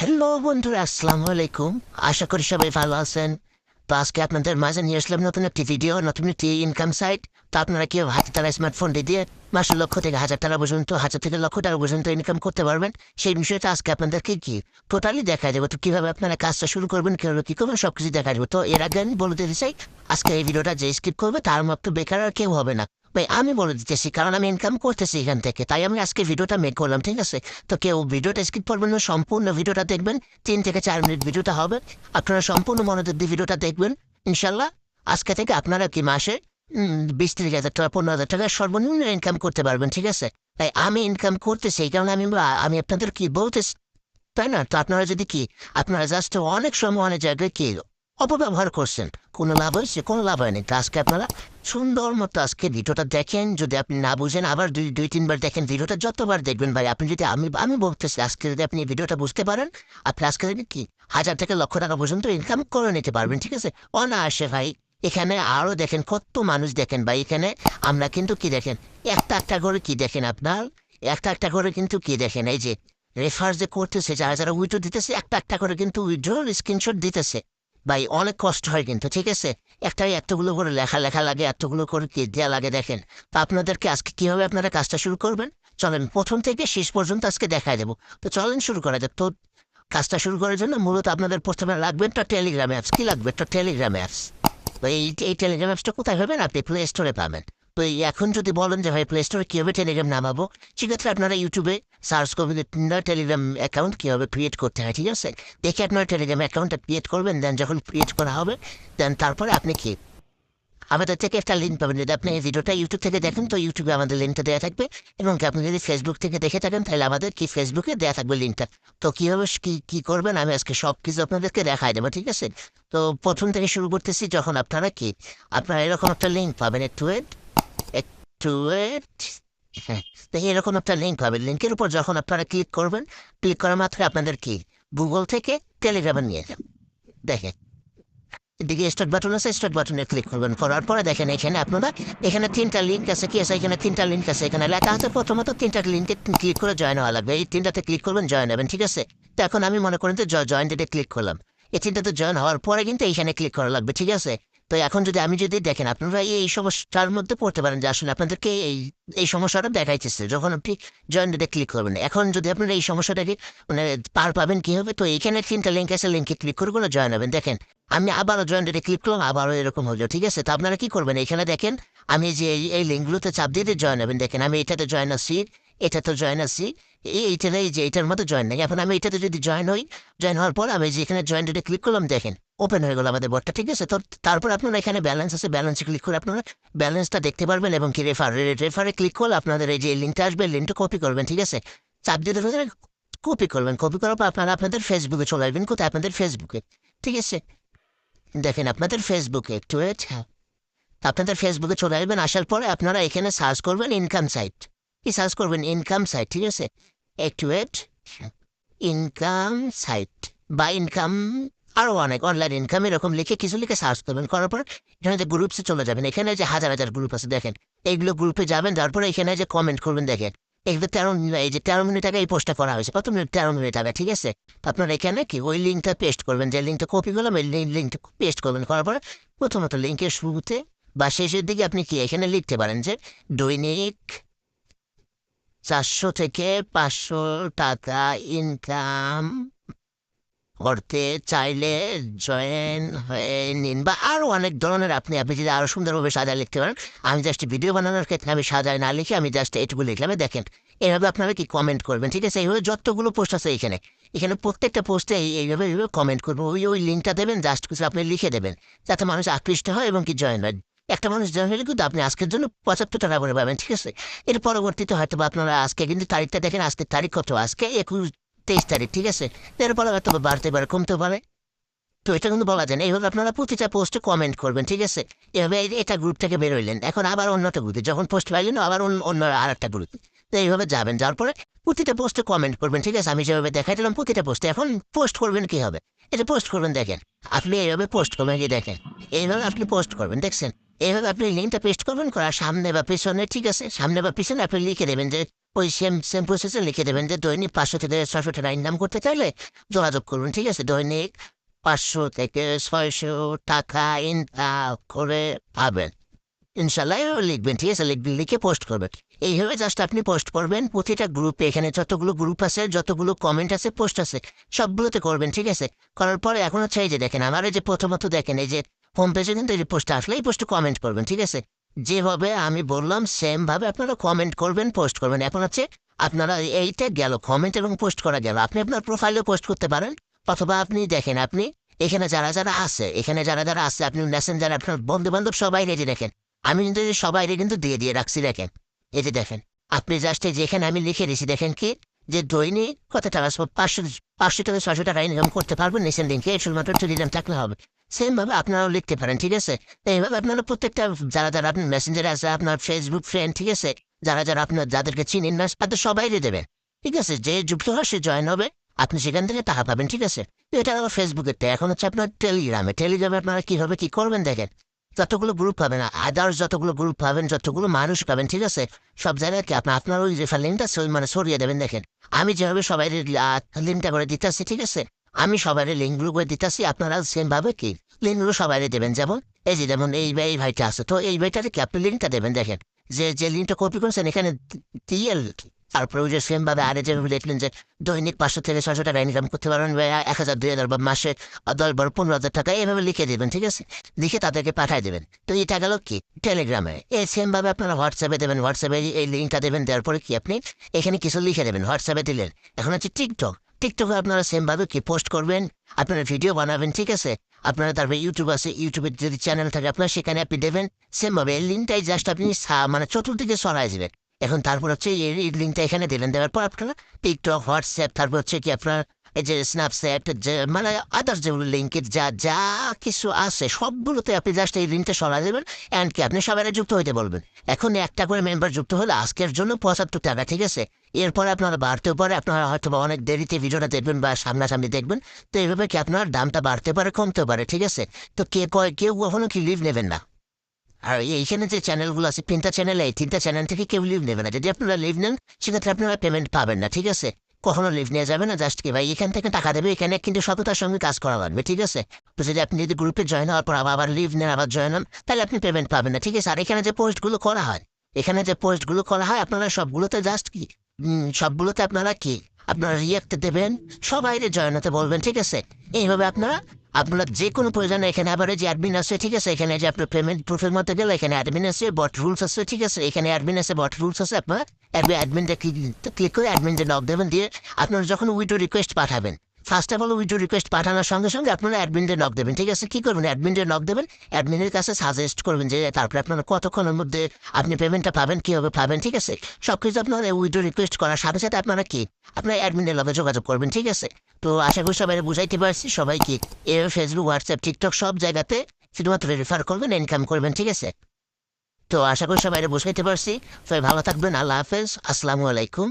Hello বন্ধুরা, আসসালামু আলাইকুম। আশা করি সবাই ভালো আছেন। তো আজকে আপনাদের মাঝে নিয়ে আসলাম নতুন একটি ভিডিও নতুন একটি ইনকাম সাইট তো আপনারা কেউ হাতে তারা স্মার্টফোন দিয়ে মাসে লক্ষ থেকে হাজার টাকা পর্যন্ত, হাজার থেকে লক্ষ টাকা পর্যন্ত ইনকাম করতে পারবেন। সেই বিষয়টা আজকে আপনাদেরকে কি? টোটালি দেখা যাবে তো কীভাবে আপনারা কাজটা শুরু করবেন, কীভাবে কি করবেন সব কিছু দেখা যাবে তো এর আগে আমি বলে দিতে চাই, আজকে এই ভিডিওটা যে স্কিপ করবে, তার মতো বেকার আর কেউ হবে না। ভাই আমি বলে দিতেছি কারণ আমি ইনকাম করতেছি এখান থেকে তাই আমি আজকে ভিডিওটা মেক করলাম ঠিক আছে তো কেউ ভিডিওটা স্কিপ করবেন না সম্পূর্ণ ভিডিওটা দেখবেন তিন থেকে চার মিনিট ভিডিওটা হবে আপনারা সম্পূর্ণ মনোযোগ দিয়ে ভিডিওটা দেখবেন ইনশাল্লাহ আজকে থেকে আপনারা কি মাসে বিশ ত্রিশ হাজার টাকা পনেরো হাজার টাকা সর্বনিম্ন ইনকাম করতে পারবেন ঠিক আছে তাই আমি ইনকাম করতেছি এই কারণে আমি আমি আপনাদের কি বলতেছি তাই না তো আপনারা যদি কি আপনারা জাস্ট অনেক সময় অনেক জায়গায় কি অপব্যবহার করছেন। কোনো লাভ হয়েছে? কোনো লাভ হয়নি। আজকে আপনারা সুন্দর মতো আজকে ভিডিওটা দেখেন। যদি আপনি না বুঝেন, আবার দুই দুই, তিনবার দেখেন ভিডিওটা, যতবার দেখবেন ভাই, আপনি যদি আমি আমি বলতেছি, আজকে যদি আপনি ভিডিওটা বুঝতে পারেন, আপনি আজকে যদি কি হাজার থেকে লক্ষ টাকা পর্যন্ত ইনকাম করে নিতে পারবেন, ঠিক আছে? অনায়াসে ভাই, এখানে আরও দেখেন কত মানুষ দেখেন ভাই, এখানে আমরা কিন্তু কি দেখেন? একটা একটা করে কি দেখেন আপনার? একটা একটা করে কিন্তু কি দেখেন? এই যে রেফার যে করতেছে, যারা যারা উইড্রো দিতেছে, একটা একটা করে কিন্তু উইড্রোর স্ক্রিনশট দিতেছে। ভাই, অনেক কষ্ট হয় কিন্তু, ঠিক আছে? একটাই এতগুলো করে লেখা লেখা লাগে, এতগুলো করে কি দেওয়া লাগে দেখেন। তো আপনাদেরকে আজকে কীভাবে আপনারা কাজটা শুরু করবেন? চলেন, প্রথম থেকে শেষ পর্যন্ত আজকে দেখায় দেবো। তো চলেন শুরু করা যাক। তো কাজটা শুরু করার জন্য মূলত আপনাদের প্রথমে লাগবে একটা টেলিগ্রাম অ্যাপস কী লাগবে? একটা টেলিগ্রাম অ্যাপস তো এই এই টেলিগ্রাম অ্যাপসটা কোথায় পাবেন? আপনি প্লে স্টোরে পাবেন। তো এখন যদি বলেন যে, ভাই প্লে স্টোরে কীভাবে টেলিগ্রাম নামাবো? সেক্ষেত্রে আপনারা ইউটিউবে সার্চ করবেন টেলিগ্রাম অ্যাকাউন্ট কীভাবে ক্রিয়েট করতে হয়? ঠিক আছে? দেখে আপনারা টেলিগ্রাম অ্যাকাউন্টটা ক্রিয়েট করবেন দেন যখন ক্রিয়েট করা হবে দেন তারপরে আপনি কি? আমাদের থেকে একটা লিঙ্ক পাবেন। যদি আপনি এই ভিডিওটা ইউটিউব থেকে দেখেন, তো ইউটিউবে আমাদের লিঙ্কটা দেওয়া থাকবে এবং আপনি যদি ফেসবুক থেকে দেখে থাকেন, তাহলে আমাদের কি ফেসবুকে দেওয়া থাকবে লিঙ্কটা তো কীভাবে কি, কী করবেন? আমি আজকে সব কিছু আপনাদেরকে দেখাই দেবো, ঠিক আছে? তো প্রথম থেকে শুরু করতেছি যখন আপনারা কি? আপনারা এরকম একটা লিঙ্ক পাবেন একটু ওয়েট ওয়েট হ্যাঁ তো এরকম একটা লিঙ্ক পাবেন লিঙ্কের উপর যখন আপনারা ক্লিক করবেন ক্লিক করা মাত্র আপনাদের কি? গুগল থেকে টেলিগ্রামে নিয়ে দেখেন। এদিকে স্টার্ট বাটন আছে স্টার্ট বাটনে ক্লিক করবেন। করার পরে দেখেন, এখানে আপনারা, এখানে তিনটা লিঙ্ক আছে। কি আছে? এখানে তিনটা লিঙ্ক আছে। এখানে লেখা আছে, প্রথমত তিনটা লিঙ্কে ক্লিক করে জয়েন হওয়া লাগবে। এই তিনটাতে ক্লিক করবেন জয়েন হবেন ঠিক আছে? তো এখন আমি মনে করেন যে জয়েন ডেটে ক্লিক করলাম। এই তিনটাতে জয়েন হওয়ার পরে কিন্তু এইখানে ক্লিক করা লাগবে, ঠিক আছে? তো এখন যদি আমি যদি দেখেন, আপনারা এই সমস্যার মধ্যে পড়তে পারেন যে আসলে আপনাদেরকে এই এই সমস্যাটা দেখাইতেছে, যখন আপনি জয়েন ডেটে ক্লিক করবেন। এখন যদি আপনারা এই সমস্যাটাকে মানে পার পাবেন কি হবে তো এইখানে তিনটা লিঙ্ক আছে লিঙ্কে ক্লিক করে করে জয়েন হবেন। দেখেন, আমি আবারও জয়েন ডেটে ক্লিক করলাম, আবারও এরকম হলো, ঠিক আছে? তো আপনারা কী করবেন? এখানে দেখেন, আমি যে এই- এই লিঙ্কগুলোতে চাপ দিয়ে জয়েন হবেন। দেখেন, আমি এটাতে জয়েন আসছি এটাতে জয়েন আসছি এই এইটা এই যে এটার মতো জয়েন নেই। এখন আমি এটাতে যদি জয়েন হই জয়েন হওয়ার পর আমি যে এখানে জয়েন ডেটে ক্লিক করলাম, দেখেন ওপেন হয়ে গেল আমাদের বোর্ডটা ঠিক আছে? তো তারপর আপনারা এখানে ব্যালেন্স আছে ব্যালেন্সে ক্লিক করে আপনারা ব্যালেন্সটা দেখতে পারবেন এবং কি রেফার রেফারে ক্লিক করলে আপনাদের এই যে লিঙ্কটা আসবে লিঙ্কটা কপি করবেন, ঠিক আছে? চাপ দিয়ে ধরে কপি করবেন কপি করার পর আপনারা আপনাদের ফেসবুকে চলে আসবেন, কোথায়? আপনাদের ফেসবুকে ঠিক আছে? দেখেন, আপনাদের ফেসবুকে একটু হ্যাঁ। আপনাদের ফেসবুকে চলে আসবেন, আসার পরে আপনারা এখানে সার্চ করবেন ইনকাম সাইট কি সার্চ করবেন? ইনকাম সাইট ঠিক আছে? একটু ইনকাম সাইট বা ইনকাম আরও অনেক অনলাইন ইনকাম এরকম লিখে কিছু লিখে সার্চ করবেন, করার পর এখানে যে গ্রুপসে চলে যাবেন, এখানে যে হাজার হাজার গ্রুপ আছে দেখেন, এইগুলো গ্রুপে যাবেন তারপরে এখানে যে কমেন্ট করবেন দেখেন, এগুলো তেরো এই যে তেরো মিনিট আগে এই পোস্টটা করা হয়েছে কত মিনিট তেরো মিনিট আগে, ঠিক আছে? আপনারা এখানে কি ওই লিঙ্কটা পেস্ট করবেন, যে লিঙ্কটা কপি করলাম, এই লিঙ্কটা পেস্ট করবেন, করার পরে প্রথমত লিঙ্কের শুরুতে বা শেষের দিকে আপনি কি এখানে লিখতে পারেন যে দৈনিক চারশো থেকে পাঁচশো টাকা ইনকাম করতে চাইলে জয়েন হয়ে নিন। বা আরও অনেক ধরনের আপনি আপনি যদি আরও সুন্দরভাবে সাজায় লিখতে পারেন, আমি জাস্ট ভিডিও বানানোর ক্ষেত্রে আমি সাজায় না লিখে আমি জাস্ট এইটুকু লিখলাম। দেখেন এইভাবে আপনারা কি কমেন্ট করবেন? ঠিক আছে, এইভাবে যতগুলো পোস্ট আছে এখানে এখানে প্রত্যেকটা পোস্টে এইভাবে এইভাবে কমেন্ট করব ওই ওই লিঙ্কটা দেবেন জাস্ট কিছু আপনি লিখে দেবেন, যাতে মানুষ আকৃষ্ট হয় এবং কি জয়েন হয়। একটা মানুষ জয়েন হলে কিন্তু আপনি আজকের জন্য পঁচাত্তর টাকা করে পাবেন, ঠিক আছে? এর পরবর্তীতে হয়তো আপনারা আজকে কিন্তু তারিখটা দেখেন, আজকের তারিখ কত? আজকে একুশ তারিখ ঠিক আছে? এরপরে হয়তো বা বাড়তে পারে কমতে পারে। তো এটা কিন্তু বলা যায় এইভাবে আপনারা প্রতিটা পোস্টে কমেন্ট করবেন, ঠিক আছে? এভাবে এটা গ্রুপ থেকে বেরোইলেন, এখন আবার অন্যটা গ্রুপে যখন পোস্ট পাইলেন, আবার অন্য আর একটা গ্রুপে তো এইভাবে যাবেন যার পরে প্রতিটা পোস্টে কমেন্ট করবেন, ঠিক আছে? আমি যেভাবে দেখাই দিলাম প্রতিটা পোস্টে এখন পোস্ট করবেন কি হবে? এটা পোস্ট করবেন, দেখেন। আপনি এইভাবে পোস্ট করবেন, এই যে দেখেন। এইভাবে আপনি পোস্ট করবেন, দেখছেন? এইভাবে আপনি লিঙ্কটা পেস্ট করবেন, করার সামনে বা পিছনে, ঠিক আছে? সামনে বা পিছনে আপনি লিখে দেবেন যে ওই সেম সেম প্রসেসে লিখে দেবেন যে দৈনিক পাঁচশো থেকে ছয়শো টাকা ইনকাম করতে চাইলে যোগাযোগ করুন, ঠিক আছে? দৈনিক পাঁচশো থেকে ছয়শো টাকা ইনকাম করে পাবেন। ইনশাল্লাহ লিখবেন, ঠিক আছে? লিখবেন, লিখে পোস্ট করবেন। এইভাবে জাস্ট আপনি পোস্ট করবেন, প্রতিটা গ্রুপে এখানে যতগুলো গ্রুপ আছে, যতগুলো কমেন্ট আছে পোস্ট আছে, সবগুলোতে করবেন, ঠিক আছে? করার পরে এখন হচ্ছে এই যে দেখেন, আমার এই যে প্রথমত দেখেন, এই যে হোম পেজে কিন্তু এই পোস্ট আসলে এই পোস্টে কমেন্ট করবেন, ঠিক আছে? যেভাবে আমি বললাম সেম ভাবে আপনারা কমেন্ট করবেন পোস্ট করবেন। এখন হচ্ছে আপনারা এইটা গেল কমেন্ট এবং পোস্ট করা গেল। আপনি আপনার প্রোফাইলেও পোস্ট করতে পারেন, অথবা আপনি দেখেন, আপনি এখানে যারা যারা আছে, এখানে যারা যারা আছে, আপনি মেসেঞ্জার আপনার বন্ধু বান্ধব সবাই রেডি দেখেন। আমি কিন্তু সবাই কিন্তু দিয়ে দিয়ে রাখছি, দেখেন। যে দেখেন, আপনি জাস্ট যেখানে আমি লিখে দিয়েছি, দেখেন কি? যে দৈনিক কত টাকা, পাঁচশো পাঁচশো টাকা ছশো টাকা ইনকাম করতে পারবেন, নিচের লিঙ্কে শুধুমাত্র টেলিগ্রাম থাকলে হবে। সেম ভাবে আপনারাও লিখতে পারেন, ঠিক আছে? এইভাবে আপনারা প্রত্যেকটা, যারা যারা আপনার মেসেঞ্জারে আছে, আপনার ফেসবুক ফ্রেন্ড ঠিক আছে? যারা যারা আপনার, যাদেরকে চিনেন না, তাদের সবাই দেবেন, ঠিক আছে? যে যুক্ত হয়, সে জয়েন হবে, আপনি সেখান থেকে টাকা পাবেন, ঠিক আছে? তো এটা আমার ফেসবুকের এখন হচ্ছে আপনার টেলিগ্রামে টেলিগ্রামে আপনারা কীভাবে কী করবেন দেখেন? যতগুলো গ্রুপ পাবেন আদার্স যতগুলো গ্রুপ পাবেন, যতগুলো মানুষ পাবেন, ঠিক আছে? সব জায়গায় কি আপনার আপনার ওই রেফার লিঙ্কটা মানে সরিয়ে দেবেন, দেখেন? আমি যেভাবে সবাই লিঙ্কটা করে দিতেছি ঠিক আছে? আমি সবাই লিঙ্কগুলো করে দিতেছি, আপনারা সেম ভাবে কি লিঙ্কগুলো সবাই দেবেন? যেমন এই যে যেমন এই এই ভাইটা আছে, তো এই ভাইটাতে কি আপনি লিঙ্কটা দেবেন দেখেন? যে যে লিঙ্কটা কপি করেছেন, এখানে দিয়ে তারপরে ওই যে সেম ভাবে আরে যেভাবে লিখলেন যে, দৈনিক পাঁচশো থেকে ছশো টাকা ইনকাম করতে পারবেন এক হাজার, দুই হাজার বা মাসে দশ বারো, পনেরো হাজার টাকা, এইভাবে লিখে দেবেন, ঠিক আছে? লিখে তাদেরকে পাঠিয়ে দেবেন। তো এটা গেল কি? টেলিগ্রামে এই সেম ভাবে আপনারা হোয়াটসঅ্যাপে দেবেন হোয়াটসঅ্যাপে এই লিঙ্কটা দেবেন, দেওয়ার পরে কি আপনি এখানে কিছু লিখে দেবেন হোয়াটসঅ্যাপে দিলেন। এখন হচ্ছে টিকটক টিকটকে আপনারা সেমভাবে কি পোস্ট করবেন? আপনারা ভিডিও বানাবেন, ঠিক আছে? আপনারা তারপরে ইউটিউব আছে ইউটিউবের যদি চ্যানেল থাকে আপনারা সেখানে আপনি দেবেন সেমভাবে এই লিঙ্কটাই জাস্ট আপনি মানে চতুর্দিকে সরাই দেবেন। এখন তারপর হচ্ছে এই লিঙ্কটা এখানে দিলেন, দেওয়ার পর আপনারা টিকটক হোয়াটসঅ্যাপ তারপর হচ্ছে কি আপনার যে স্ন্যাপচ্যাট যে মানে আদার্স যেগুলো লিঙ্কের যা যা কিছু আছে, সবগুলোতে আপনি জাস্ট এই লিঙ্কটা সরা দেবেন অ্যান্ড কি আপনি সবাই যুক্ত হইতে বলবেন। এখন একটা করে মেম্বার যুক্ত হলে আজকের জন্য পঁচাত্তর টাকা, ঠিক আছে? এরপর আপনারা বাড়তেও পারে, আপনারা হয়তো বা অনেক দেরিতে ভিডিওটা দেখবেন বা সামনাসামনি দেখবেন, তো এইভাবে কি আপনার দামটা বাড়তে পারে কমতে পারে, ঠিক আছে? তো কে কয়, কেউ কখনো কি লিভ নেবেন না। আর এইখানে যে চ্যানেলগুলো আছে, তিনটা চ্যানেল এই তিনটা চ্যানেল থেকে কেউ লিভ নেবে না। যদি আপনারা লিভ নেন, সেক্ষেত্রে আপনারা পেমেন্ট পাবেন না, ঠিক আছে? কখনো লিভ নেওয়া যাবে না জাস্ট কি ভাই এখান থেকে টাকা দেবে, এখানে কিন্তু সততার সঙ্গে কাজ করা লাগবে, ঠিক আছে? তো যদি আপনি যদি গ্রুপে জয়েন হওয়ার পর আবার আবার লিভ নেন আবার জয়েন হন, তাহলে আপনি পেমেন্ট পাবেন না, ঠিক আছে? আর এখানে যে পোস্টগুলো করা হয়, এখানে যে পোস্টগুলো করা হয়, আপনারা সবগুলোতে জাস্ট কি? সবগুলোতে আপনারা কি? আপনারা রিয়াক্ট দেবেন, সবাই জয়েন হতে বলবেন, ঠিক আছে? এইভাবে আপনারা আপনার যে কোনো প্রয়োজন এখানে আবার যে অ্যাডমিন আছে, ঠিক আছে? এখানে যে আপনার পেমেন্ট প্রুফের মধ্যে গেলে এখানে অ্যাডমিন আছে বট রুলস আছে, ঠিক আছে? এখানে অ্যাডমিন আছে বট রুলস আছে, আপনার অ্যাডমিনটা ক্লিক করে অ্যাডমিনটা নক দেবেন, দিয়ে আপনার যখন উইডো রিকোয়েস্ট পাঠাবেন first of all widow request পাঠানোর সঙ্গে সঙ্গে আপনারা অ্যাডমিনটা নক দেবেন। ঠিক আছে? কি করবেন? অ্যাডমিনটা নক দেবেন। অ্যাডমিনের কাছে সাজেস্ট করবেন যে, তারপরে আপনারা কতক্ষণের মধ্যে আপনি পেমেন্টটা পাবেন, কীভাবে পাবেন? ঠিক আছে? সব কিছু আপনারা উইডো রিকোয়েস্ট করার সাথে সাথে আপনারা কি? আপনার অ্যাডমিনের লগে যোগাযোগ করবেন, ঠিক আছে? তো আশা করি সবাই বুঝাইতে পারছি। সবাই কি এ ফেসবুক হোয়াটসঅ্যাপ টিকটক সব জায়গাতে শুধুমাত্র রেফার করবেন ইনকাম করবেন, ঠিক আছে? তো আশা করি সবাই বুঝাইতে পারছি। সবাই ভালো থাকবেন। আল্লাহ হাফেজ। আসসালামু আলাইকুম।